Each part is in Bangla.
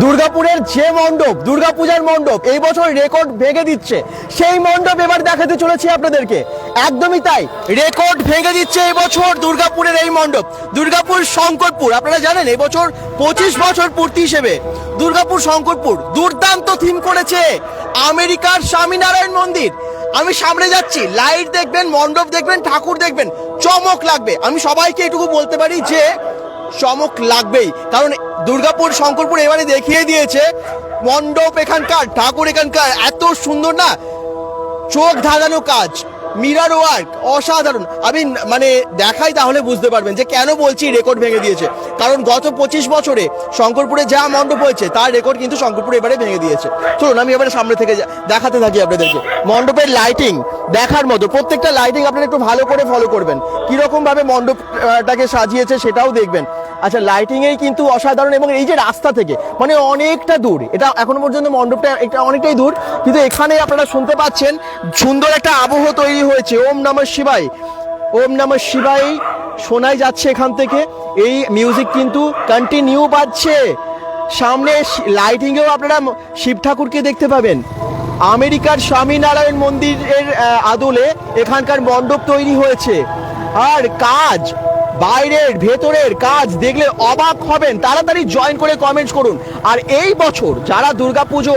দুর্গাপুরের যে মণ্ডপ, দুর্গাপূজার মণ্ডপ এই বছর রেকর্ড ভেঙে দিচ্ছে। সেই মণ্ডপ এবার দেখাতে চলেছি আপনাদেরকে। একদমই তাই রেকর্ড ভেঙে দিচ্ছে এই বছর দুর্গাপুরের এই মণ্ডপ। দুর্গাপুর শঙ্করপুর, আপনারা জানেন, এই বছর পঁচিশ বছর পূর্তি হিসেবে দুর্গাপুর শঙ্করপুর দুর্দান্ত থিম করেছে আমেরিকার স্বামীনারায়ণ মন্দির। আমি সামনে যাচ্ছি লাইট দেখবেন, মণ্ডপ দেখবেন, ঠাকুর দেখবেন, চমক লাগবে। আমি সবাইকে এটুকু বলতে পারি যে চমক লাগবেই। কারণ দুর্গাপুর, শঙ্করপুর এবারে দেখিয়ে দিয়েছে, মণ্ডপ এখানকার, ঠাকুর এখানকার, এত সুন্দর না? চোখ ধাঁধানো কাজ মিরার ওয়ার্ক অসাধারণ। আমি মানে দেখাই তাহলে বুঝতে পারবেন যে কেন বলছি রেকর্ড ভেঙে দিয়েছে। কারণ গত পঁচিশ বছরে শঙ্করপুরে যা মণ্ডপ হয়েছে, তার রেকর্ড কিন্তু শঙ্করপুর এবারে ভেঙে দিয়েছে। চলুন, আমি এবারে সামনে থেকে দেখাতে থাকি আপনাদেরকে। মণ্ডপের লাইটিং দেখার মতো। প্রত্যেকটা লাইটিং আপনারা একটু ভালো করে ফলো করবেন। কীরকম ভাবে মণ্ডপটাকে সাজিয়েছে সেটাও দেখবেন। আচ্ছা লাইটিং এই কিন্তু অসাধারণ এবং এই যে রাস্তা থেকে মানে অনেকটা দূর, এটা এখনও পর্যন্ত মণ্ডপটা এটা অনেকটাই দূর, কিন্তু এখানে আপনারা শুনতে পাচ্ছেন, সুন্দর একটা আবহ তৈরি হয়েছে, ওম নমঃ শিবাই ওম নমঃ শিবাই শোনাই যাচ্ছে এখান থেকে, এই মিউজিক কিন্তু কন্টিনিউ বাজছে। সামনে লাইটিংয়েও আপনারা শিব ঠাকুরকে দেখতে পাবেন। আমেরিকার স্বামীনারায়ণ মন্দিরের আদলে এখানকার মণ্ডপ তৈরি হয়েছে। আর কাজ বাইরের, ভেতরের কাজ দেখলে অবাক হবেন। তাড়াতাড়ি জয়েন করে কমেন্টস করুন। আর এই বছর যারা দুর্গাপুজো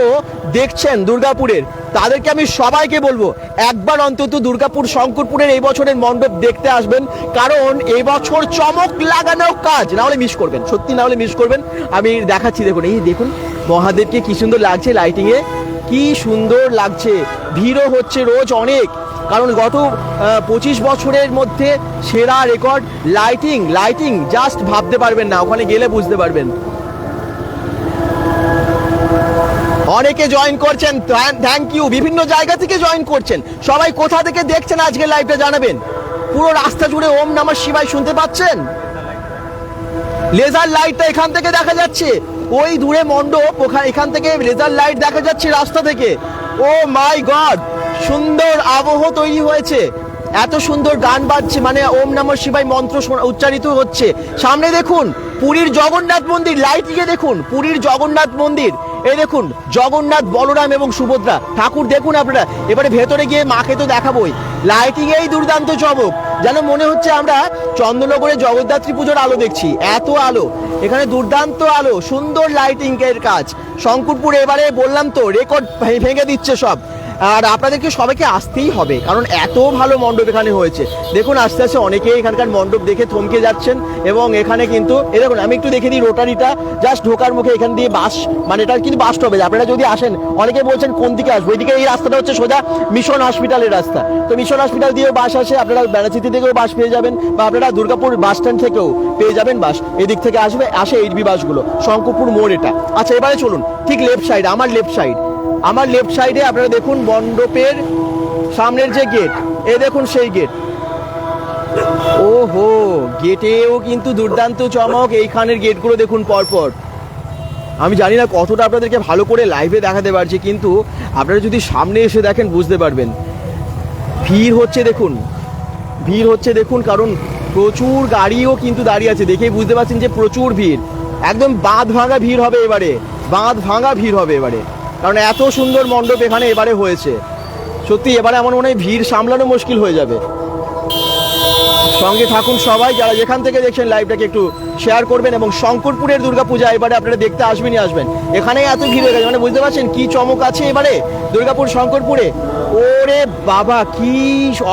দেখছেন দুর্গাপুরের, তাদেরকে আমি সবাইকে বলব, একবার অন্তত দুর্গাপুর শঙ্করপুরের এই বছরের মণ্ডপ দেখতে আসবেন। কারণ এই বছর চমক লাগানো কাজ। না হলে মিস করবেন। সত্যি না হলে মিস করবেন। আমি দেখাচ্ছি, দেখুন, এই দেখুন, মহাদেবকে কি সুন্দর লাগছে লাইটিংয়ে কি সুন্দর লাগছে। ভিড়ও হচ্ছে রোজ অনেক। কারণ গত পঁচিশ বছরের মধ্যে সেরা রেকর্ড লাইটিং লাইটিং, জাস্ট ভাবতে পারবেন না, ওখানে গেলে বুঝতে পারবেন। অনেকে জয়েন করছেন থ্যাংক ইউ বিভিন্ন জায়গা থেকে জয়েন করছেন। সবাই কোথা থেকে দেখছেন আজকের লাইভটা জানাবেন। পুরো রাস্তা জুড়ে ওম নমঃ শিবাই শুনতে পাচ্ছেন? লেজার লাইটটা এখান থেকে দেখা যাচ্ছে। ওই দূরে মণ্ডপ ওখানে এখান থেকে লেজার লাইট দেখা যাচ্ছে রাস্তা থেকে। ও মাই গড সুন্দর আবহ তৈরি হয়েছে। এত সুন্দর গান বাজছে মানে ওম নমঃ শিবাই মন্ত্র উচ্চারিত হচ্ছে। সামনে দেখুন, পুরীর জগন্নাথ মন্দির লাইট লাইটিংয়ে দেখুন, পুরীর জগন্নাথ মন্দির। এই দেখুন, জগন্নাথ, বলরাম এবং সুভদ্রা। ঠাকুর, দেখুন আপনারা, এবারে ভেতরে গিয়ে মাকে তো দেখাবোই। লাইটিং এই দুর্দান্ত চমক। যেন মনে হচ্ছে আমরা চন্দ্রনগরে জগদ্ধাত্রী পুজোর আলো দেখছি। এত আলো। এখানে দুর্দান্ত আলো, সুন্দর লাইটিং এর কাজ। শঙ্করপুর এবারে বললাম তো রেকর্ড ভেঙে দিচ্ছে সব। আর আপনাদেরকে সবাইকে আসতেই হবে, কারণ এত ভালো মণ্ডপ এখানে হয়েছে। দেখুন, আস্তে আস্তে অনেকেই এখানকার মণ্ডপ দেখে থমকে যাচ্ছেন এবং এখানে কিন্তু এ দেখুন, আমি একটু দেখে দিই রোটারিটা। জাস্ট ঢোকার মুখে এখান দিয়ে বাস মানে এটা কিন্তু বাস স্টপেজ আপনারা যদি আসেন, অনেকে বলছেন কোন দিকে আসব? এদিকে এই রাস্তাটা হচ্ছে সোজা মিশন হসপিটালের রাস্তা। তো মিশন হসপিটাল দিয়েও বাস আসে, আপনারা বেনাচিতি থেকেও বাস পেয়ে যাবেন বা আপনারা দুর্গাপুর বাস স্ট্যান্ড থেকেও পেয়ে যাবেন বাস। এদিক থেকে আসবে, আসে এইচবি বাসগুলো শঙ্করপুর মোড় এটা। আচ্ছা এবারে চলুন, ঠিক লেফট সাইড আমার লেফট সাইড আমার লেফট সাইডে আপনারা দেখুন মণ্ডপের সামনের যে গেট এ দেখুন সেই গেট ওহো গেটেও কিন্তু দুর্দান্ত চমক, এইখানের গেটগুলো দেখুন পরপর। আমি জানি না কতটা আপনাদেরকে ভালো করে লাইভে দেখাতে পারছি, কিন্তু আপনারা যদি সামনে এসে দেখেন, বুঝতে পারবেন। ভিড় হচ্ছে দেখুন, ভিড় হচ্ছে দেখুন, কারণ প্রচুর গাড়িও কিন্তু দাঁড়িয়ে আছে, দেখেই বুঝতে পারছেন যে প্রচুর ভিড়। একদম বাঁধ ভাঙা ভিড় হবে এবারে বাঁধ ভাঙা ভিড় হবে এবারে। কারণ এত সুন্দর মণ্ডপ এখানে এবারে হয়েছে। সত্যি এবারে আমার মনে হয় ভিড় সামলানো মুশকিল হয়ে যাবে। সঙ্গে থাকুন সবাই, যারা যেখান থেকে দেখছেন লাইভটাকে একটু শেয়ার করবেন এবং শঙ্করপুরের দুর্গাপূজা এবারে আপনারা দেখতে আসবেনই আসবেন। এখানে এত ভিড় হয়ে গেছে মানে বুঝতে পারছেন কি চমক আছে এবারে দুর্গাপুর, শঙ্করপুরে? ওরে বাবা, কি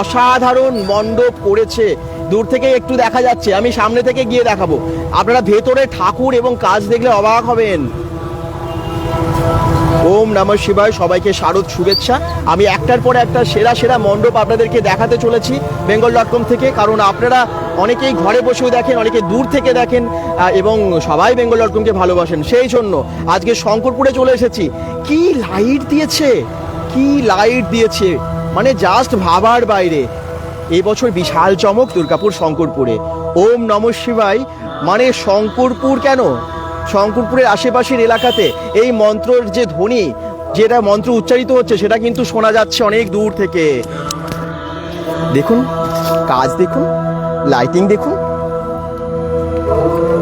অসাধারণ মণ্ডপ করেছে। দূর থেকে একটু দেখা যাচ্ছে, আমি সামনে থেকে গিয়ে দেখাবো। আপনারা ভেতরে ঠাকুর এবং কাজ দেখলে অবাক হবেন। ওম নমঃ শিবায়, সবাইকে শারদ শুভেচ্ছা। আমি একটার পর একটা সেরা সেরা মণ্ডপ আপনাদেরকে দেখাতে চলেছি বেঙ্গল ডট কম থেকে। কারণ আপনারা অনেকেই ঘরে বসেও দেখেন, অনেকে দূর থেকে দেখেন এবং সবাই বেঙ্গল ডট কমকে ভালোবাসেন। সেই জন্য আজকে শঙ্করপুরে চলে এসেছি। কি লাইট দিয়েছে? কি লাইট দিয়েছে? মানে জাস্ট ভাবার বাইরে। এবছর বিশাল চমক দুর্গাপুর শঙ্করপুরে। ওম নমঃ শিবায় মানে শঙ্করপুর কেন? শঙ্করপুরের আশেপাশের এলাকাতে এই মন্ত্রর যে ধ্বনি, যেটা মন্ত্র উচ্চারিত হচ্ছে, সেটা কিন্তু শোনা যাচ্ছে অনেক দূর থেকে। দেখুন, কাজ দেখুন লাইটিং দেখুন।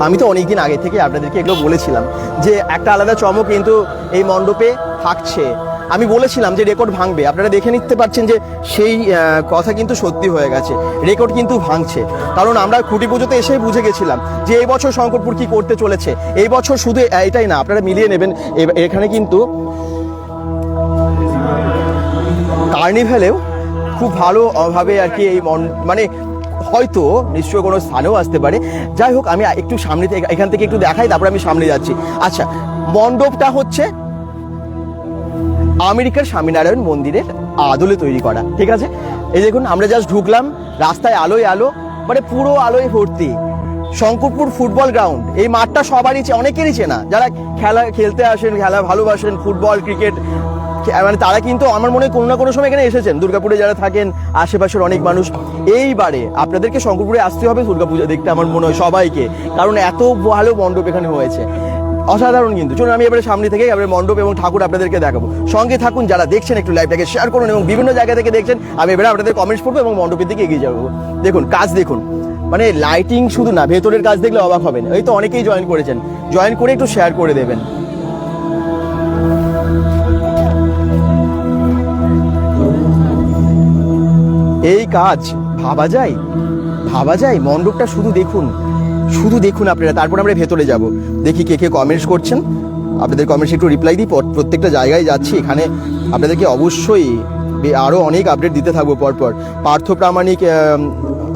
আমি তো অনেকদিন আগে থেকে আপনাদেরকে এগুলো বলেছিলাম যে একটা আলাদা চমক কিন্তু এই মণ্ডপে থাকছে। আমি বলেছিলাম যে রেকর্ড ভাঙবে। আপনারা দেখে নিতে পারছেন যে সেই কথা কিন্তু সত্যি হয়ে গেছে। রেকর্ড কিন্তু ভাঙছে। কারণ আমরা খুঁটি পুজোতে এসেই বুঝে গেছিলাম যে এই বছর শঙ্করপুর কি করতে চলেছে। এই বছর শুধু এটাই না, আপনারা মিলিয়ে নেবেন। এখানে কিন্তু কার্নিভ্যালেও খুব ভালো ভাবে আর কি এই মন মানে হয়তো নিশ্চয় কোনো স্থানেও আসতে পারে। যাই হোক, আমি একটু সামনে থেকে, এখান থেকে একটু দেখাই, তারপর আমি সামনে যাচ্ছি। আচ্ছা মণ্ডপটা হচ্ছে আমেরিকার স্বামীনারায়ণ মন্দিরের আদলে তৈরি করা, ঠিক আছে? এই দেখুন, আমরা জাস্ট ঢুকলাম, রাস্তায় আলোয় আলো মানে পুরো আলোয় ভর্তি। শঙ্করপুর ফুটবল গ্রাউন্ড এই মাঠটা সবারই অনেকেরই চেনা। যারা খেলা, খেলতে আসেন, খেলা ভালোবাসেন, ফুটবল, ক্রিকেট মানে তারা কিন্তু আমার মনে হয় কোনো না কোনো সময় এখানে এসেছেন। দুর্গাপুরে যারা থাকেন, আশেপাশের অনেক মানুষ। এইবারে আপনাদেরকে শঙ্করপুরে আসতে হবে, দুর্গাপূজা দেখতে আমার মনে হয় সবাইকে। কারণ এত ভালো মণ্ডপ এখানে হয়েছে। অসাধারণ কিন্তু। চলুন, আমি এবারে সামনে থেকে এবারে মণ্ডপ এবং ঠাকুর আপনাদেরকে দেখাবো। সঙ্গে থাকুন, যারা দেখছেন একটু লাইভটাকে শেয়ার করুন এবং বিভিন্ন জায়গা থেকে দেখছেন, আমি এবারে আপনাদের কমেন্টস করব এবং মণ্ডপের দিকে এগিয়ে যাব। দেখুন, কাজ দেখুন। মানে লাইটিং শুধু না, ভেতরের কাজ দেখলে অবাক হবেন। এই তো অনেকেই জয়েন করেছেন। জয়েন করে একটু শেয়ার করে দেবেন। এই কাজ ভাবা যায়? ভাবা যায়? মণ্ডপটা শুধু দেখুন। শুধু দেখুন আপনারা, তারপর আমরা ভেতরে যাব। দেখি কে কে কমেন্টস করছেন। আপনাদের কমেন্টস একটু রিপ্লাই দিই, পর- প্রত্যেকটা জায়গায় যাচ্ছি। এখানে আপনাদেরকে অবশ্যই আরও অনেক আপডেট দিতে থাকব পরপর। পার্থ প্রামাণিক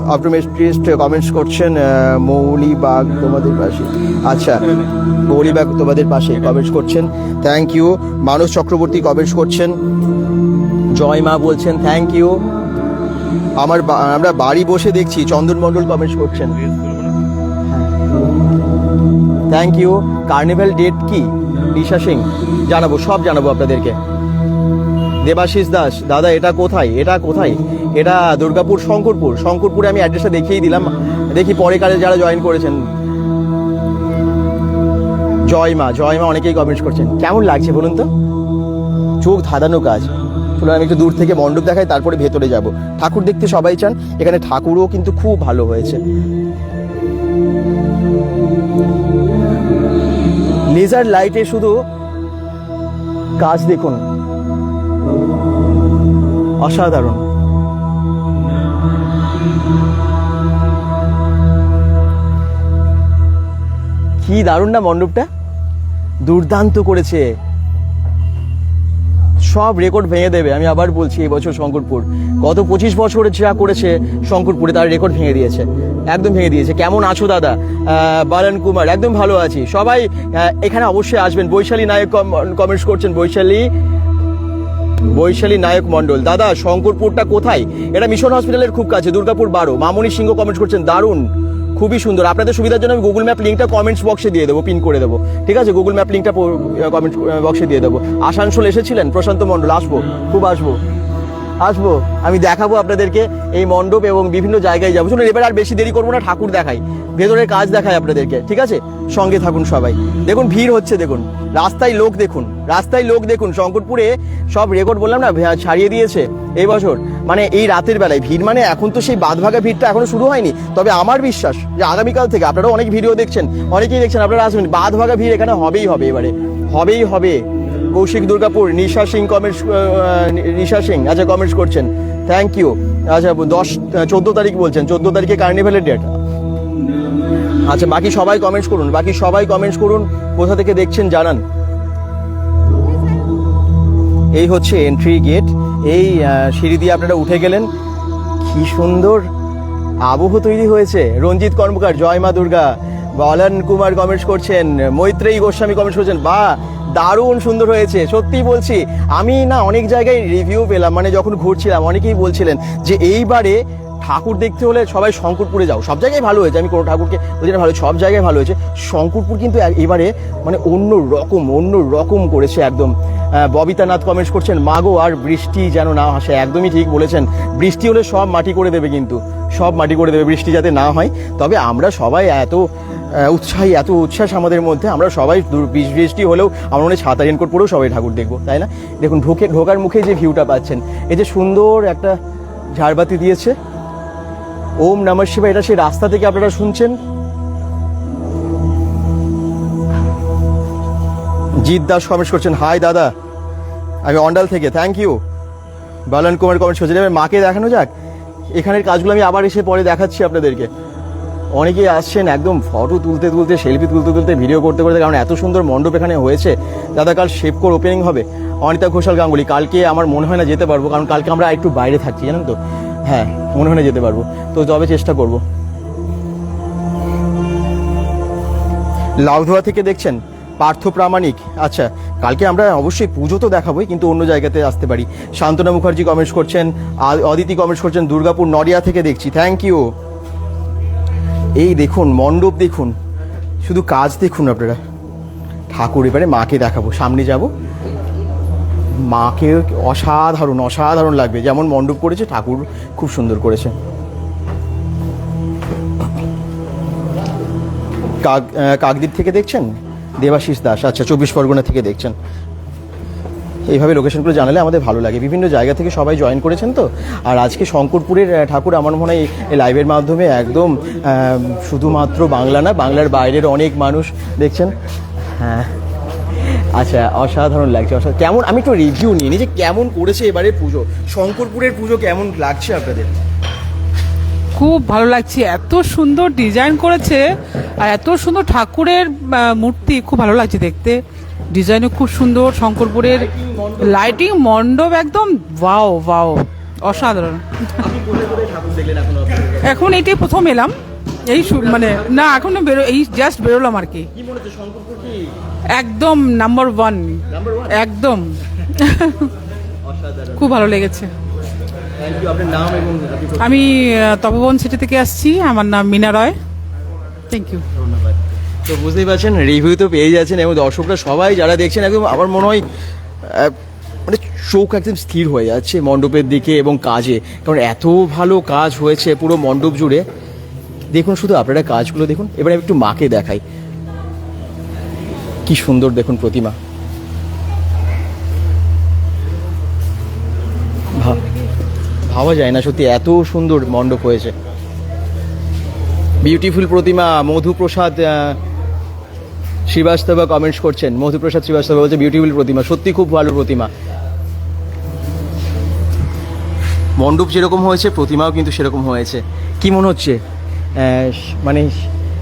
অপটোমেট্রিস্ট কমেন্টস করছেন মৌলিবাগ তোমাদের পাশে। আচ্ছা মৌলিবাগ তোমাদের পাশে কমেন্টস করছেন। Thank you Manas Chakraborty comments করছেন। জয় মা বলছেন থ্যাংক ইউ আমার আমরা বাড়ি বসে দেখছি, চন্দন মণ্ডল কমেন্টস করছেন। থ্যাংক ইউ কার্নিভ্যাল ডেট কি? ঈশা সিং জানাব, সব জানাব আপনাদেরকে। দেবাশিস দাস, দাদা, এটা কোথায়? এটা কোথায়? এটা দুর্গাপুর, শঙ্করপুর। শঙ্করপুরে আমি অ্যাড্রেসটা দেখিয়ে দিলাম। দেখি পরে কালে যারা জয়েন করেছেন। জয় মা জয় মা, অনেকেই কমেন্টস করছেন। কেমন লাগছে বলুন তো? চোখ ধাঁধানো কাজ। চলুন, আমি একটু দূর থেকে মণ্ডপ দেখাই, তারপরে ভেতরে যাব। ঠাকুর দেখতে সবাই চান এখানে ঠাকুরও কিন্তু খুব ভালো হয়েছে। লেজার লাইটে শুধু কাজ দেখুন। অসাধারণ। কি দারুণ না মণ্ডপটা? দুর্দান্ত করেছে। সব রেকর্ড ভেঙে দেবে। আমি আবার বলছি, এই বছর শঙ্করপুর। গত পঁচিশ বছরে যা করেছে শঙ্করপুরে, তার রেকর্ড ভেঙে দিয়েছে। একদম ভেঙে দিয়েছে। কেমন আছো দাদা? বালান কুমার, একদম ভালো আছি। সবাই এখানে অবশ্যই আসবেন। বৈশালী নায়ক কমেন্টস করছেন বৈশালী। বৈশালী নায়ক মণ্ডল। দাদা, শঙ্করপুরটা কোথায়? এটা মিশন হসপিটালের খুব কাছে, দুর্গাপুর বারো। মামনি সিংহ কমেন্টস করছেন, দারুণ। খুবই সুন্দর। আপনাদের সুবিধার জন্য আমি গুগল ম্যাপ লিঙ্কটা কমেন্টস বক্সে দিয়ে দেবো পিন করে দেবো। ঠিক আছে? গুগল ম্যাপ লিঙ্কটা কমেন্টস বক্সে দিয়ে দেবো। আসানসোল এসেছিলেন? প্রশান্ত মণ্ডল, আসব? খুব আসব। আসব, আমি দেখাবো আপনাদেরকে এই মণ্ডপ এবং বিভিন্ন জায়গায় যাব। শুনুন, এবার আর বেশি দেরি করব না, ঠাকুর দেখাই। ভেতরের কাজ দেখাই আপনাদেরকে, ঠিক আছে? সঙ্গে থাকুন সবাই। দেখুন, ভিড় হচ্ছে, দেখুন। রাস্তায় লোক দেখুন, রাস্তায় লোক দেখুন। শঙ্করপুরে সব রেকর্ড বললাম না ছাড়িয়ে দিয়েছে এই বছর। মানে এই রাতের বেলায় ভিড় মানে এখন তো সেই বাঁধভাগা ভিড়টা এখনও শুরু হয়নি। তবে আমার বিশ্বাস যে আগামীকাল থেকে আপনারা অনেক ভিডিও দেখছেন, অনেকেই দেখছেন, আপনারা আসবেন বাঁধভাগা ভিড় এখানে হবেই হবে এবারে, হবেই হবে। কৌশিক দুর্গাপুর, নিশা সিং কমেন্টস নিশা সিং আচ্ছা কমেন্টস করছেন। থ্যাংক ইউ আচ্ছা দশ, চোদ্দ তারিখ বলছেন, চোদ্দ তারিখে কার্নিভ্যালের ডেট আচ্ছা বাকি সবাই কমেন্টস করুন, বাকি সবাই কমেন্টস করুন, কোথা থেকে দেখছেন জানান। এই হচ্ছে এন্ট্রি গেট এই সিঁড়ি দিয়ে আপনারা উঠে গেলেন। কি সুন্দর আবহ তৈরি হয়েছে। রঞ্জিত কর্মকার, জয় মা দুর্গা। বলান কুমার কমেন্টস করছেন, মৈত্রেয়ী গোস্বামী কমেন্টস করছেন বা দারুণ সুন্দর হয়েছে। সত্যি বলছি, আমি না অনেক জায়গায় রিভিউ পেলাম মানে যখন ঘুরছিলাম, অনেকেই বলছিলেন যে এইবারে ঠাকুর দেখতে হলে সবাই শঙ্করপুরে যাও। সব জায়গায় ভালো হয়েছে। আমি কোনো ঠাকুরকে না ভালো সব জায়গায় ভালো হয়েছে। শঙ্করপুর কিন্তু এবারে মানে অন্য রকম অন্য রকম করেছে একদম। ববিতানাথ কমেন্টস করছেন, মাগো, আর বৃষ্টি যেন না আসে। একদমই ঠিক বলেছেন। বৃষ্টি হলে সব মাটি করে দেবে কিন্তু। সব মাটি করে দেবে বৃষ্টি যাতে না হয়। তবে আমরা সবাই এত উৎসাহী, এত উচ্ছ্বাস আমাদের মধ্যে, আমরা সবাই বৃষ্টি হলেও আমরা মনে ছাতা রেনকোট পরেও সবাই ঠাকুর দেখব, তাই না? দেখুন, ঢোকে ঢোকার মুখে যে ভিউটা পাচ্ছেন, এই যে সুন্দর একটা ঝাড়বাতি দিয়েছে। ওম নমঃ শিবা এটা সেই রাস্তা থেকে আপনারা শুনছেন। জিৎ দাস কমেন্ট করছেন হাই দাদা, আমি অন্ডাল থেকে thank you Balan Kumar comment করছেন, এবার মাকে দেখানো যাক। এখানের কাজগুলো আমি আবার এসে পরে দেখাচ্ছি আপনাদেরকে। অনেকেই আসছেন একদম ফটো তুলতে তুলতে সেলফি তুলতে তুলতে ভিডিও করতে করতে, কারণ এত সুন্দর মণ্ডপ এখানে হয়েছে। দাদা, কাল শেপকোর ওপেনিং হবে। অনিতা ঘোষাল গাঙ্গুলি, কালকে আমার মনে হয় না যেতে পারব, কারণ কালকে আমরা একটু বাইরে থাকছি, জানেন তো? হ্যাঁ মনে হয় না যেতে পারব। তো তবে চেষ্টা করব। লাউধোয়া থেকে দেখছেন পার্থ প্রামাণিক। আচ্ছা কালকে আমরা অবশ্যই পুজো তো দেখাবোই, কিন্তু অন্য জায়গাতে আসতে পারি। শান্তনা মুখার্জি কমেন্টস করছেন অদিতি কমেন্টস করছেন, দুর্গাপুর নডিয়া থেকে দেখছি। থ্যাংক ইউ এই দেখুন, মণ্ডপ দেখুন। শুধু কাজ দেখুন আপনারা। ঠাকুর এবারে মাকে দেখাবো, সামনে যাব। মাকে অসাধারণ অসাধারণ লাগবে। যেমন মণ্ডপ করেছে, ঠাকুর খুব সুন্দর করেছে। কাক কাকদ্বীপ থেকে দেখছেন? দেবাশিস দাস। আচ্ছা চব্বিশ পরগনা থেকে দেখছেন। এইভাবে লোকেশনগুলো জানালে আমাদের ভালো লাগে। বিভিন্ন জায়গা থেকে সবাই জয়েন করেছেন তো? আর আজকে শঙ্করপুরের ঠাকুর আমার মনে হয় এই লাইভের মাধ্যমে একদম শুধুমাত্র বাংলা না, বাংলার বাইরের অনেক মানুষ দেখছেন। হ্যাঁ। আচ্ছা অসাধারণ লাগছে অসাধারণ। কেমন আমি একটু রিভিউ নিয়ে নিই যে কেমন করেছে এবারে পুজো? শঙ্করপুরের পুজো কেমন লাগছে আপনাদের? খুব ভালো লাগছে। এত সুন্দর ডিজাইন করেছে আর এত সুন্দর ঠাকুরের মূর্তি খুব ভালো লাগছে দেখতে। ডিজাইনও খুব সুন্দর শঙ্করপুরের লাইটিং মণ্ডপ একদম ওয়াও ওয়াও অসাধারণ। এখন এইটাই প্রথম এলাম। এই মানে না এখনও বেরো এই জাস্ট বেরোলাম আর কি। একদম নাম্বার ওয়ান একদম। খুব ভালো লেগেছে। আমি তপবন সিটি থেকে আসছি। আমার নাম মিনা রয়। থ্যাংক ইউ ধন্যবাদ। তো বুঝতেই পারছেন রিভিউ তো পেয়ে যাচ্ছেন এবং দর্শকরা সবাই যারা দেখছেন একদম আমার মনে হয় মানে চোখ একদম স্থির হয়ে যাচ্ছে মণ্ডপের দিকে এবং কাজে। কারণ এত ভালো কাজ হয়েছে পুরো মণ্ডপ জুড়ে। দেখুন শুধু আপনারা কাজগুলো দেখুন এবারে একটু মাকে দেখাই। কি সুন্দর দেখুন প্রতিমা। ভাবা যায় না সত্যি, এত সুন্দর মণ্ডপ হয়েছে। বিউটিফুল প্রতিমা, মধুপ্রসাদ শ্রীবাস্তবা কমেন্টস করছেন। মধুপ্রসাদ, শ্রীবাস্তবা বলছে বিউটিফুল প্রতিমা, সত্যি খুব ভালো প্রতিমা। মণ্ডপ যেরকম হয়েছে, প্রতিমাও কিন্তু সেরকম হয়েছে। কি মনে হচ্ছে? মানে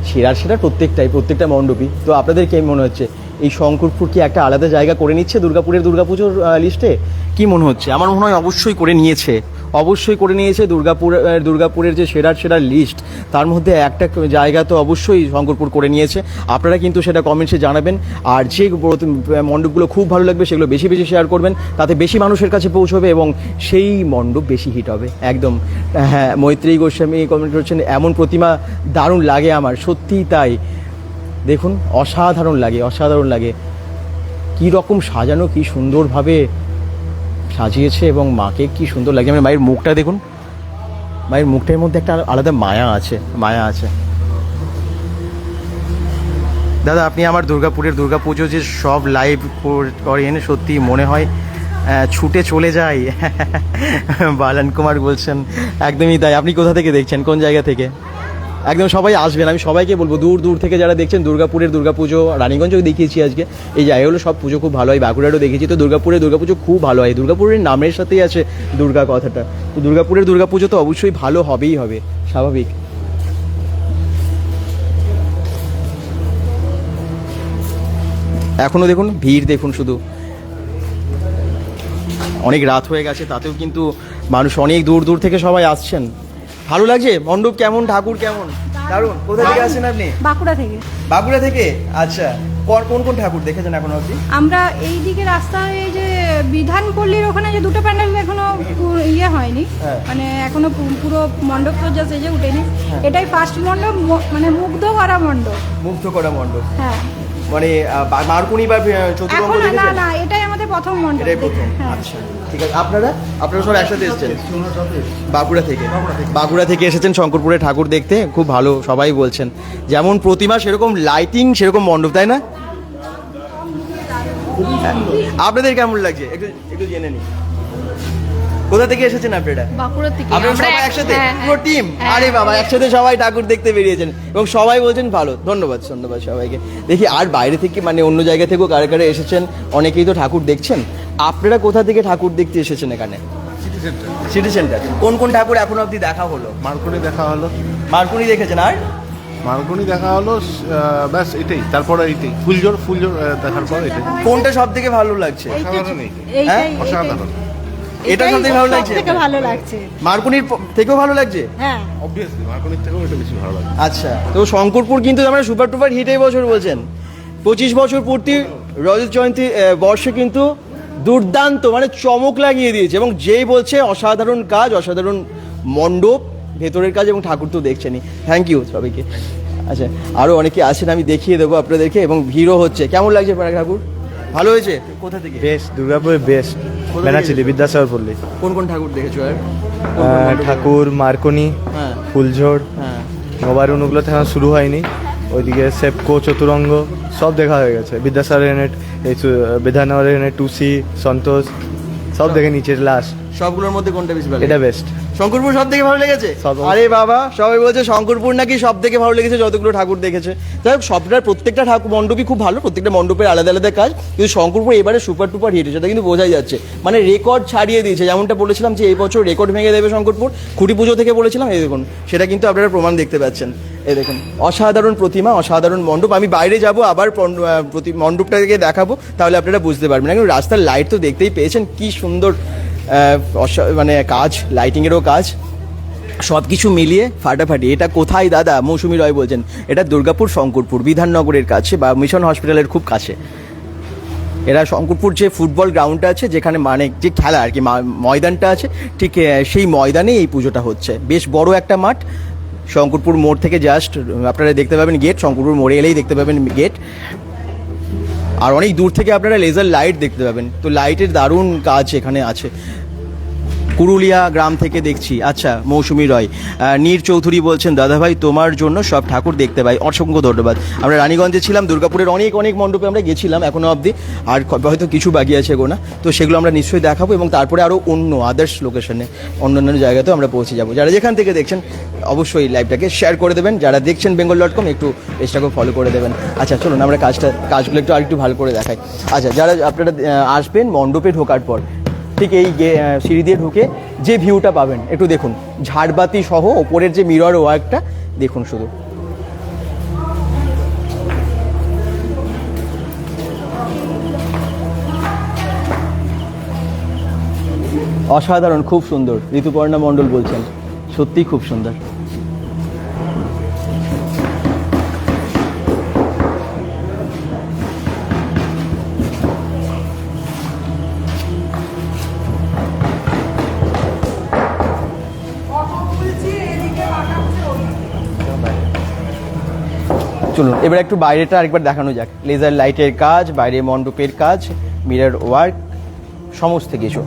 সেরার সেরা প্রত্যেকটাই, প্রত্যেকটা মণ্ডপই। তো আপনাদের কি মনে হচ্ছে? এই শঙ্করপুর কি একটা আলাদা জায়গা করে নিচ্ছে দুর্গাপুরের দুর্গাপুজোর লিস্টে কি মনে হচ্ছে? আমার মনে হয় অবশ্যই করে নিয়েছে। অবশ্যই করে নিয়েছে। দুর্গাপুর দুর্গাপুরের যে সেরার সেরার লিস্ট তার মধ্যে একটা জায়গা তো অবশ্যই শঙ্করপুর করে নিয়েছে। আপনারা কিন্তু সেটা কমেন্টসে জানাবেন। আর যে মণ্ডপগুলো খুব ভালো লাগবে, সেগুলো বেশি বেশি শেয়ার করবেন। তাতে বেশি মানুষের কাছে পৌঁছবে এবং সেই মণ্ডপ বেশি হিট হবে। একদম হ্যাঁ মৈত্রী গোস্বামী কমেন্ট করছেন, এমন প্রতিমা দারুণ লাগে আমার। সত্যিই তাই। দেখুন, অসাধারণ লাগে অসাধারণ লাগে। কী রকম সাজানো, কি সুন্দরভাবে সাজিয়েছে এবং মাকে কি সুন্দর লাগে মানে মায়ের মুখটা দেখুন। মায়ের মুখটার মধ্যে একটা আলাদা মায়া আছে মায়া আছে। দাদা, আপনি আমার দুর্গাপুরের দুর্গাপুজো যে সব লাইভ করেন, সত্যি মনে হয় ছুটে চলে যাই বালান কুমার বলছেন, একদমই তাই। আপনি কোথা থেকে দেখছেন? কোন জায়গা থেকে? একদম সবাই আসবেন। আমি সবাইকে বলব, দূর দূর থেকে যারা দেখছেন, দুর্গাপুরের দুর্গাপুজো, রানীগঞ্জও দেখিয়েছি আজকে। এই জায়গাগুলো সব পুজো, খুব ভালো হয়। বাঁকুড়ারও দেখেছি তো দুর্গাপুরের দুর্গাপুজো খুব ভালো হয়। দুর্গাপুরের নামের সাথেই আছে দুর্গা কথাটা। তো দুর্গাপুরের দুর্গাপুজো তো অবশ্যই ভালো হবেই হবে। স্বাভাবিক। এখনও দেখুন, ভিড় দেখুন শুধু। অনেক রাত হয়ে গেছে, তাতেও কিন্তু মানুষ অনেক দূর দূর থেকে সবাই আসছেন। ভালো লাগছে? মণ্ডপ কেমন? ঠাকুর কেমন? দারুণ। কোথা থেকে আসছেন আপনি? বাঁকুড়া থেকে। বাঁকুড়া থেকে? আচ্ছা। কোন কোন কোন ঠাকুর দেখেছেন এখনও অবধি? আমরা এই দিকে রাস্তা এই যে বিধানপল্লীর ওখানে যে দুটো প্যান্ডেল এখনও ইয়ে হয়নি। হ্যাঁ। মানে এখনও পুরো মণ্ডপ তো যা সেজে উঠেনি। এটাই ফার্স্ট মণ্ডপ মানে মুগ্ধ করা মণ্ডপ। মুগ্ধ করা মণ্ডপ। হ্যাঁ। মানে মারকুনি বা চতুরঙ্গ না না এটাই আমাদের প্রথম মণ্ডপ। এটাই প্রথম। হ্যাঁ। আচ্ছা। ঠিক আছে। আপনারা? আপনারা সব একসাথে এসেছেন? বাঁকুড়া থেকে? বাঁকুড়া থেকে। এসেছেন শঙ্করপুরে ঠাকুর দেখতে। খুব ভালো সবাই বলছেন। যেমন প্রতিমা সেরকম লাইটিং সেরকম মণ্ডপ তাই না? আপনাদের কেমন লাগছে? একটু একটু জেনে নিই কোথা থেকে এসেছেন আপনারা? থেকে। আপনারা সবাই একসাথে। হ্যাঁ, পুরো হ্যাঁ। টিম হ্যাঁ, আরে বাবা হ্যাঁ। একসাথে সবাই ঠাকুর দেখতে বেরিয়েছেন। এবং সবাই বলছেন ভালো। ধন্যবাদ ধন্যবাদ সবাইকে। দেখি আর বাইরে থেকে মানে অন্য জায়গা থেকেও কারে কারে এসেছেন? অনেকেই তো ঠাকুর দেখছেন। আপনারা কোথা থেকে ঠাকুর দেখতে এসেছেন এখানে? সিটি সেন্টার কোন কোন ঠাকুর এখনও অবধি দেখা হলো? মার্কনি দেখা হলো। মার্কুনি দেখেছেন আর? মার্কনি দেখা হলো ব্যাস এটাই তারপরে এইটাই ফুলজোর ফুলজোর দেখার পর এটাই। কোনটা সব থেকে ভালো লাগছে? অসাধারণ হ্যাঁ? এটা সব থেকে ভালো লাগছে? ভালো লাগছে। মার্কুনির থেকেও ভালো লাগছে? হ্যাঁ। অবভিয়াসলি মার্কনির থেকেও এটা বেশি ভালো লাগে আচ্ছা তো শঙ্করপুর কিন্তু আমরা সুপার টুপার হিট এই বছর বলছেন। পঁচিশ বছর পূর্তি রজত জয়ন্তী বর্ষে কিন্তু দুর্দান্ত মানে চমক লাগিয়ে দিয়েছে এবং যেই বলছে অসাধারণ কাজ অসাধারণ মণ্ডপ ভেতরের কাজ এবং ঠাকুর তো দেখছেনই। থ্যাংক ইউ সবাইকে। আচ্ছা আরও অনেকে আছেন আমি দেখিয়ে দেবো আপনাদেরকে এবং ভিড়ও হচ্ছে। কেমন লাগছে পাড়া ঠাকুর? ভালো হয়েছে? কোথা থেকে? বেশ দুর্গাপুরে বেশ। বেনাচিলি বিদ্যাসাগর পল্লী। কোন কোন ঠাকুর দেখেছ আর? ঠাকুর মার্কনি হ্যাঁ। ফুলঝোড় হ্যাঁ। নবারুণ ওগুলো শুরু হয়নি। ওইদিকে সেপকো চতুরঙ্গ, সব দেখা হয়ে গেছে। বিদ্যাসাগর এনে এই টুসি সন্তোষ, সব দেখে নিচের লাস্ট সবগুলোর মধ্যে কোনটা বেশি ভালো এটা বেস্ট শঙ্করপুর সব থেকে ভালো লেগেছে? আরে বাবা সবাই বলছে শঙ্করপুর নাকি সব থেকে ভালো লেগেছে যতগুলো ঠাকুর দেখেছে। যাই হোক সবটার প্রত্যেকটা ঠাকুর মণ্ডপই খুব ভালো প্রত্যেকটা মণ্ডপের আলাদা আলাদা কাজ কিন্তু শঙ্করপুর এবারে সুপার টুপার হিট সেটা কিন্তু বোঝাই যাচ্ছে। মানে রেকর্ড ছাড়িয়ে দিয়েছে যেমনটা বলেছিলাম যে এই বছর রেকর্ড ভেঙে দেবে শঙ্করপুর খুঁটি পুজো থেকে বলেছিলাম এই দেখুন সেটা কিন্তু আপনারা প্রমাণ দেখতে পাচ্ছেন। এই দেখুন অসাধারণ প্রতিমা অসাধারণ মণ্ডপ আমি বাইরে যাব আবার মণ্ডপটাকে দেখাবো তাহলে আপনারা বুঝতে পারবেন। এখন রাস্তার লাইট তো দেখতেই পেয়েছেন কি সুন্দর মানে কাজ লাইটিংয়েরও কাজ সব কিছু মিলিয়ে ফাটাফাটি। এটা কোথায় দাদা? মৌসুমী রয় বলছেন, এটা দুর্গাপুর শঙ্করপুর, বিধাননগরের কাছে বা মিশন হসপিটালের খুব কাছে। এরা শঙ্করপুর যে ফুটবল গ্রাউন্ডটা আছে, যেখানে মানে যে খেলা আর কি ময়দানটা আছে, ঠিক সেই ময়দানে এই পুজোটা হচ্ছে। বেশ বড় একটা মাঠ। শঙ্করপুর মোড় থেকে জাস্ট আপনারা দেখতে পাবেন গেট শঙ্করপুর মোড়ে এলেই দেখতে পাবেন গেট আর অনেক দূর থেকে আপনারা লেজার লাইট দেখতে পাবেন। তো লাইটের দারুণ কাজ এখানে আছে। পুরুলিয়া গ্রাম থেকে দেখছি। আচ্ছা মৌসুমী রয় নীর চৌধুরী বলছেন, দাদাভাই, তোমার জন্য সব ঠাকুর দেখতে পাই। অসংখ্য ধন্যবাদ। আমরা রানীগঞ্জে ছিলাম, দুর্গাপুরের অনেক অনেক মণ্ডপে আমরা গেছিলাম এখনও অবধি। আর হয়তো কিছু বাকি আছে গোনা। তো সেগুলো আমরা নিশ্চয়ই দেখাবো এবং তারপরে আরও অন্য আদার্স লোকেশনে অন্য অন্যান্য জায়গাতেও আমরা পৌঁছে যাব। যারা যেখান থেকে দেখছেন, অবশ্যই লাইভটাকে শেয়ার করে দেবেন। যারা দেখছেন বেঙ্গল ডট কম একটু পেজটাকে ফলো করে দেবেন। আচ্ছা চলুন আমরা কাজটা, কাজগুলো একটু আরেকটু ভালো করে দেখাই। আচ্ছা যারা আপনারা আসবেন মণ্ডপে ঢোকার পর ঠিক এই সিঁড়ি দিয়ে ঢুকে যে ভিউটা পাবেন, একটু দেখুন। ঝাড়বাতি সহ ওপরের যে মিরর ওয়ার্কটা দেখুন শুধু। অসাধারণ, খুব সুন্দর। ঋতুপর্ণা মণ্ডল বলছেন সত্যি খুব সুন্দর। চলুন, এবার একটু বাইরেটা আরেকবার দেখানো যাক। লেজার লাইটের কাজ, বাইরে মণ্ডপের কাজ মিরর ওয়ার্ক সমস্ত কিছু।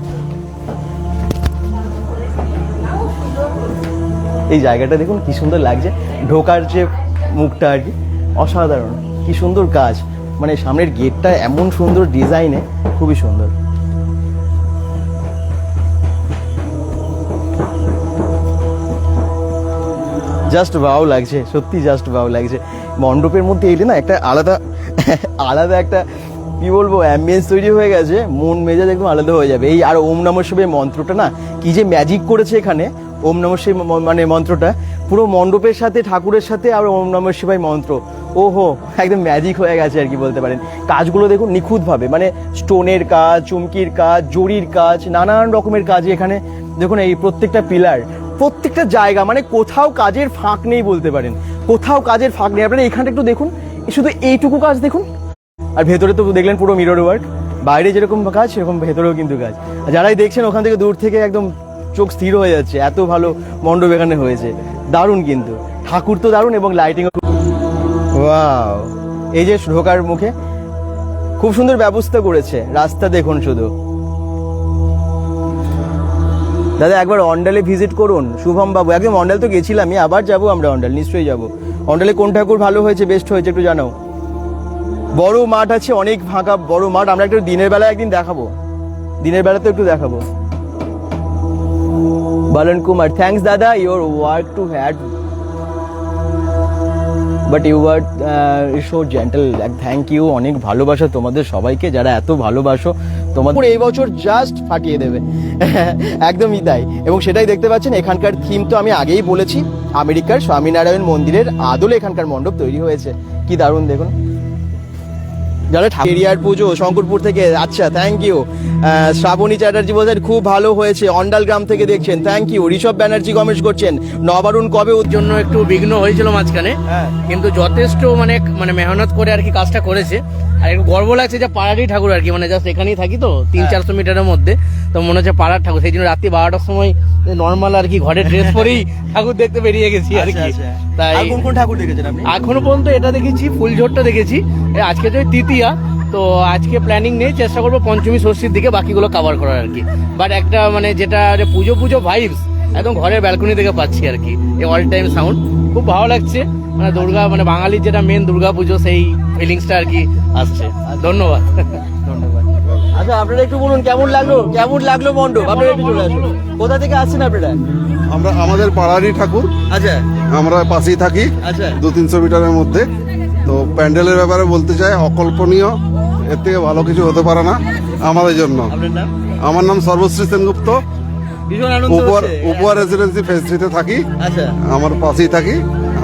এই জায়গাটা দেখুন, কি সুন্দর লাগছে। ঢোকার যে মুখটা আর কি, অসাধারণ। কি সুন্দর কাজ। মানে সামনের গেটটা এমন সুন্দর ডিজাইনে খুবই সুন্দর। জাস্ট ভাও লাগছে, সত্যি জাস্ট ভাও লাগছে। মণ্ডপের মধ্যে এলে না একটা আলাদা আলাদা একটা, কি বলব অ্যাম্বিয়েন্স তৈরি হয়ে গেছে, মন মেজাজ একদম আলাদা হয়ে যাবে। এই আর ওম নমঃ শিবের মন্ত্রটা না, কি যে ম্যাজিক করেছে এখানে, ওম নমঃ শিব মানে মন্ত্রটা, পুরো মণ্ডপের সাথে, ঠাকুরের সাথে আর ওম নমঃ শিবাই মন্ত্র। ওহো, একদম ম্যাজিক হয়ে গেছে আর কি বলতে পারেন। কাজগুলো দেখুন নিখুঁতভাবে মানে স্টোনের কাজ, চুমকির কাজ জরির কাজ, নানান রকমের কাজ এখানে। দেখুন এই প্রত্যেকটা পিলার প্রত্যেকটা জায়গা মানে কোথাও কাজের ফাঁক নেই বলতে পারেন। কোথাও কাজের ফাঁক নেই। আপনারা এখানটা একটু দেখুন। শুধু এইটুকু কাজ দেখুন। আর ভেতরে তো দেখলেন পুরো মিরর ওয়ার্ক বাইরে যেরকম কাজ, সেরকম ভেতরেও কিন্তু কাজ। আর যারাই দেখছেন, ওখান থেকে দূর থেকে একদম চোখ স্থির হয়ে যাচ্ছে। এত ভালো মণ্ডপ এখানে হয়েছে। দারুণ কিন্তু। ঠাকুর তো দারুণ এবং লাইটিংও ওয়াও এই যে ঢোকার মুখে, খুব সুন্দর ব্যবস্থা করেছে। রাস্তা দেখুন শুধু। দাদা একবার অন্ডালে ভিজিট করুন। শুভম বাবু একদম অন্ডাল তো গেছিলামই আবার যাব আমরা অন্ডাল নিশ্চয়ই যাব। অন্ডালে কোন ঠাকুর ভালো হয়েছে বেস্ট হয়েছে একটু জানাও। বড় মাঠ আছে অনেক ফাঁকা বড় মাঠ আমরা একটু দিনের বেলা একদিন দেখাবো। দিনের বেলাতে একটু দেখাবো। Balan Kumar, thanks Dada, your work to had but you are so gentle thank you অনেক ভালোবাসা তোমাদের সবাইকে যারা এত ভালোবাসো। তোমাদের এই বছর জাস্ট ফাটিয়ে দেবে। একদমই তাই। এবং সেটাই দেখতে পাচ্ছেন এখানকার থিম তো আমি আগেই বলেছি আমেরিকার স্বামীনারায়ণ মন্দিরের আদলে এখানকার মণ্ডপ তৈরি হয়েছে। কি দারুণ দেখুন। যারা এরিয়ার পুজো শঙ্করপুর থেকে আচ্ছা থ্যাংক ইউ শ্রাবণী চ্যাটার্জি বলছেন খুব ভালো হয়েছে অন্ডাল গ্রাম থেকে দেখছেন thank you Rishabh Banerjee comments করছেন নবারুণ কবে ওর জন্য একটু বিঘ্ন হয়েছিল মাঝখানে হ্যাঁ। কিন্তু যথেষ্ট মানে মানে মেহনত করে আর কি কাজটা করেছে। আর একটু গর্ব লাগছে যে পাড়ারই ঠাকুর আর কি মানে জাস্ট এখানেই থাকি তো তিন হ্যাঁ। চারশো মিটারের মধ্যে। তো মনে হচ্ছে পাড়ার ঠাকুর সেই জন্য রাত্রি বারোটার সময় নর্মাল আর কি ঘরে ড্রেস পরেই ঠাকুর দেখতে বেরিয়ে গেছি আর আচ্ছা, কি। আচ্ছা। তাই কোন কোন ঠাকুর দেখেছেন আপনি? এখনও পর্যন্ত এটা দেখেছি ফুলঝোরটা দেখেছি। আজকে তো তৃতীয়া তো আজকে প্ল্যানিং নেই চেষ্টা করব পঞ্চমী ষষ্ঠীর দিকে বাকিগুলো কভার করার আর কি। বাট একটা মানে যেটা পুজো পুজো ভাইবস একদম ঘরের ব্যালকনি থেকে পাচ্ছি আর কি অল টাইম সাউন্ড খুব ভালো লাগছে। মানে দুর্গা মানে বাঙালির যেটা মেন দুর্গা পুজো সেই ফিলিংসটা আর কি আসছে। ধন্যবাদ। ধন্যবাদ। আচ্ছা আপনারা একটু বলুন কেমন লাগল? কেমন লাগল মণ্ডপ? আপনারা একটু চলে আসুন। কোথা থেকে আসছেন আপনারা? আমরা আমাদের পাড়ারই ঠাকুর। আচ্ছা। আমরা পাশেই থাকি আচ্ছা। দু তিনশো মিটারের মধ্যে। তো প্যান্ডেলের ব্যাপারে বলতে চাই অকল্পনীয় এর থেকে ভালো কিছু হতে পারে না আমাদের জন্য। আমার নাম সর্বশ্রী সেনগুপ্ত। উপহার রেসিডেন্সি ফেস থ্রিতে থাকি। আচ্ছা। আমার পাশেই থাকি।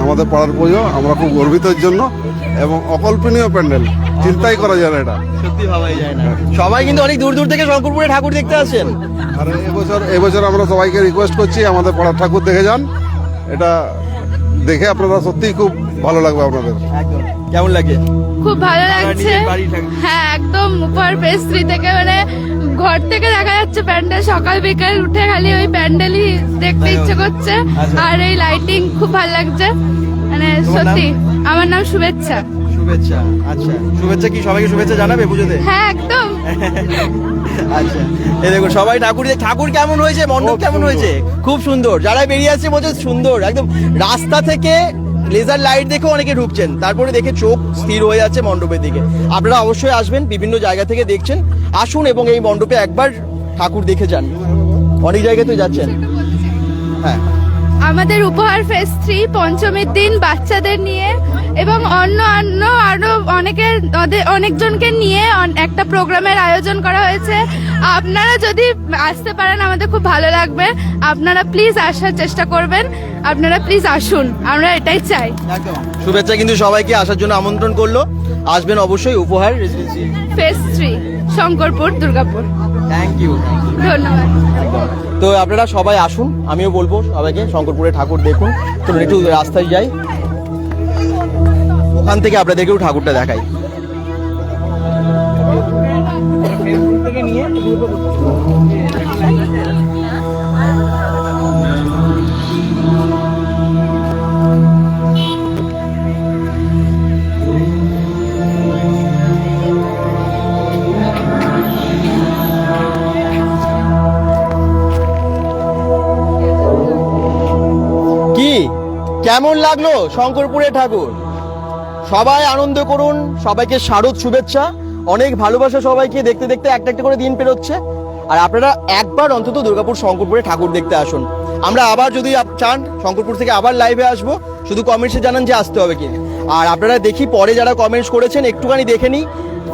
আমাদের পাড়ার পুজো আমরা খুব গর্বিতের জন্য। এবং অকল্পনীয় প্যান্ডেল। চিন্তাই করা যায় না এটা। সত্যি ভাবাই যায় না। সবাই কিন্তু অনেক দূর দূর থেকে শঙ্করপুরে ঠাকুর দেখতে আসেন আর এবছর এবছর আমরা সবাইকে রিকোয়েস্ট করছি আমাদের পাড়ার ঠাকুর দেখে যান। এটা দেখে আপনারা সত্যিই খুব ভালো লাগবে আপনাদের। কেমন লাগে? খুব ভালো লাগছে। হ্যাঁ একদম উপহার প্রেস থেকে মানে ঘর থেকে দেখা যাচ্ছে প্যান্ডেল। সকাল বিকাল উঠে খালি ওই প্যান্ডেলই দেখতে ইচ্ছে করছে। আচ্ছা। আর এই লাইটিং খুব ভালো লাগছে। মানে সত্যি আমার নাম শুভেচ্ছা। শুভেচ্ছা। আচ্ছা। শুভেচ্ছা কি সবাইকে শুভেচ্ছা জানাবে পুজোতে? হ্যাঁ একদম। আচ্ছা। এই দেখুন সবাই ঠাকুর ঠাকুর কেমন হয়েছে? মণ্ডপ কেমন হয়েছে? খুব সুন্দর। যারা বেরিয়ে আসছে বলছে সুন্দর। একদম রাস্তা থেকে লেজার লাইট দেখে অনেকে ঢুকছেন। তারপরে দেখে চোখ স্থির হয়ে যাচ্ছে মণ্ডপের দিকে। আপনারা অবশ্যই আসবেন বিভিন্ন জায়গা থেকে দেখছেন। আসুন এবং এই মণ্ডপে একবার ঠাকুর দেখে যান। অনেক জায়গায় তো যাচ্ছেন। হ্যাঁ। আমাদের উপহার ফেস থ্রি পঞ্চমীর দিন বাচ্চাদের নিয়ে এবং অন্য অন্য আরও অনেকের অনেকজনকে নিয়ে একটা প্রোগ্রামের আয়োজন করা হয়েছে। আপনারা যদি আসতে পারেন আমাদের খুব ভালো লাগবে। আপনারা প্লিজ আসার চেষ্টা করবেন। আপনারা প্লিজ আসুন। আমরা এটাই চাই। শুভেচ্ছা কিন্তু সবাইকে আসার জন্য আমন্ত্রণ করল। আসবেন অবশ্যই উপহার। Residency phase three Shankarpur Durgapur. Thank you ধন্যবাদ। তো আপনারা সবাই আসুন আমিও বলব সবাইকে শঙ্করপুরে ঠাকুর দেখুন। তো একটু রাস্তায় যাই। ওখান থেকে আপনাদেরকেও ঠাকুরটা দেখাই। কেমন লাগল শঙ্করপুরে ঠাকুর? সবাই আনন্দ করুন, সবাইকে শারদ শুভেচ্ছা। অনেক ভালোবাসা সবাইকে দেখতে দেখতে একটা একটা করে দিন পেরোচ্ছে। আর আপনারা একবার অন্তত দুর্গাপুর শঙ্করপুরে ঠাকুর দেখতে আসুন। আমরা আবার যদি চান, শঙ্করপুর থেকে আবার লাইভে আসব। শুধু কমেন্টসে জানান যে আসতে হবে কি আর আপনারা দেখি পরে যারা কমেন্টস করেছেন, একটুখানি দেখে নিই।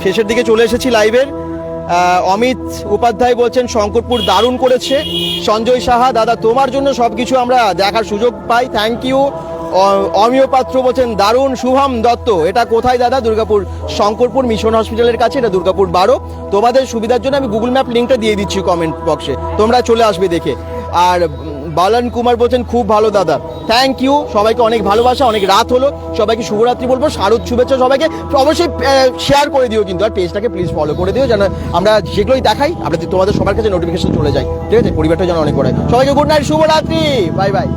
শেষের দিকে চলে এসেছি লাইভের অমিত উপাধ্যায় বলছেন, শঙ্করপুর দারুণ করেছে। সঞ্জয় সাহা, দাদা, তোমার জন্য সব কিছু আমরা দেখার সুযোগ পাই। থ্যাংক ইউ অমিয় পাত্র বলছেন, দারুণ, শুভম দত্ত। এটা কোথায় দাদা? দুর্গাপুর, শঙ্করপুর মিশন হসপিটালের কাছে, এটা দুর্গাপুর বারো। তোমাদের সুবিধার জন্য আমি গুগল ম্যাপ লিঙ্কটা দিয়ে দিচ্ছি কমেন্ট বক্সে তোমরা চলে আসবে দেখে। আর বালান কুমার বলছেন, খুব ভালো দাদা। থ্যাংক ইউ সবাইকে অনেক ভালোবাসা, অনেক রাত হলো। সবাইকে শুভরাত্রি বলব। শারদ শুভেচ্ছা সবাইকে। অবশ্যই শেয়ার করে দিও কিন্তু। আর পেজটাকে প্লিজ ফলো করে দিও যেন আমরা যেগুলোই দেখাই, আমরা তোমাদের সবার কাছে নোটিফিকেশন চলে যাই। ঠিক আছে? পরিবারটা যেন অনেক করে সবাইকে গুড নাইট শুভরাত্রি। Bye bye